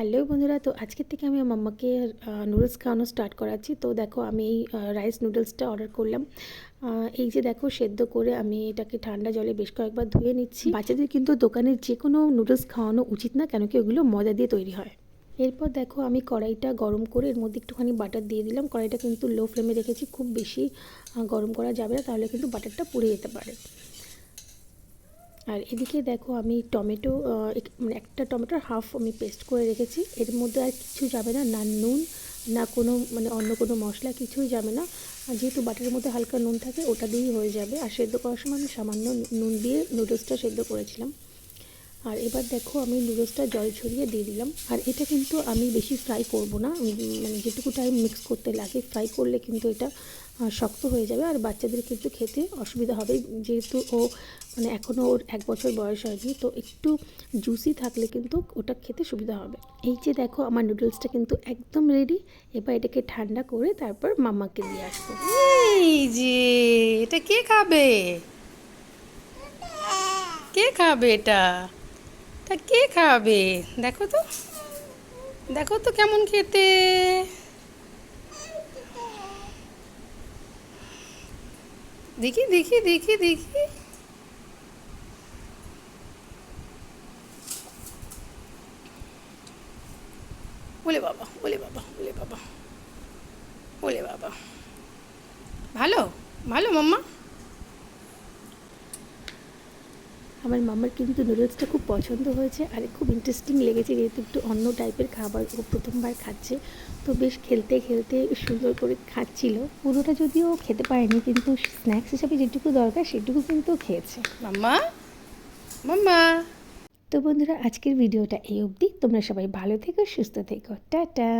Hello বন্ধুরা, তো আজকের থেকে আমি আমার মাম্মাকে নুডলস খাওয়ানো স্টার্ট করাচ্ছি। তো দেখো, আমি এই রাইস নুডলসটা অর্ডার করলাম। এই যে দেখো, সেদ্ধ করে আমি এটাকে ঠান্ডা জলে বেশ কয়েকবার ধুয়ে নিচ্ছি। বাচ্চাদের কিন্তু দোকানের যে কোনো নুডলস খাওয়ানো উচিত না, কেন কি ওগুলো ময়দা দিয়ে তৈরি হয়। এরপর দেখো, আমি কড়াইটা গরম করে এর মধ্যে একটুখানি বাটার দিয়ে দিলাম। কড়াইটা কিন্তু লো ফ্লেমে রেখেছি, খুব বেশি গরম করা যাবে না, তাহলে কিন্তু বাটারটা পুড়ে যেতে পারে। আর এদিকে দেখো আমি টমেটো মানে একটা টমেটোর হাফ আমি পেস্ট করে রেখেছি। এর মধ্যে আর কিছু যাবে না না নুন, না কোনো মানে অন্য কোনো মশলা, কিছুই যাবে না। যেহেতু বাটারের মধ্যে হালকা নুন থাকে, ওটা দিয়েই হয়ে যাবে। আর সেদ্ধ করার সময় আমি সামান্য নুন দিয়ে নুডলসটা সেদ্ধ করেছিলাম। আর এবার দেখো আমি নুডলসটা জল ছড়িয়ে দিয়ে দিলাম। আর এটা কিন্তু আমি বেশি ফ্রাই করব না। মানে যেটুকু টাইম মিক্স করতে লাগে ফ্রাই করলে কিন্তু এটা শক্ত হয়ে যাবে। আর বাচ্চাদের কিন্তু খেতে অসুবিধা হবে যেহেতু ও মানে এখনও ওর এক বছর বয়স হয়নি, তো একটু জুসি থাকলে কিন্তু ওটা খেতে সুবিধা হবে। এই যে দেখো আমার নুডলসটা কিন্তু একদম রেডি এবার এটাকে ঠান্ডা করে তারপর মাম্মাকে দিয়ে আসব। এই যে, এটা কে খাবে? কে খাবে এটা? এটা কে খাবে দেখো তো। দেখো তো কেমন খেতে। দেখি দেখি দেখি দেখি। বলে বাবা বলে বাবা বলে বাবা। বলে বাবা। ভালো? ভালো মাম্মা? আমার মামার কিন্তু নুডলসটা খুব পছন্দ হয়েছে আর খুব ইন্টারেস্টিং লেগেছে যেহেতু একটু অন্য টাইপের খাবার ও প্রথমবার খাচ্ছে। তো বেশ খেলতে খেলতে সুন্দর করে খাচ্ছিল। পুরোটা যদিও খেতে পারেনি কিন্তু স্ন্যাক্স হিসাবে যেটুকু দরকার সেটুকু কিন্তু খেয়েছে। মাম্মা? মাম্মা? তো বন্ধুরা আজকের ভিডিওটা এই অবধি। তোমরা সবাই ভালো থেকো সুস্থ থেকো। টাটা!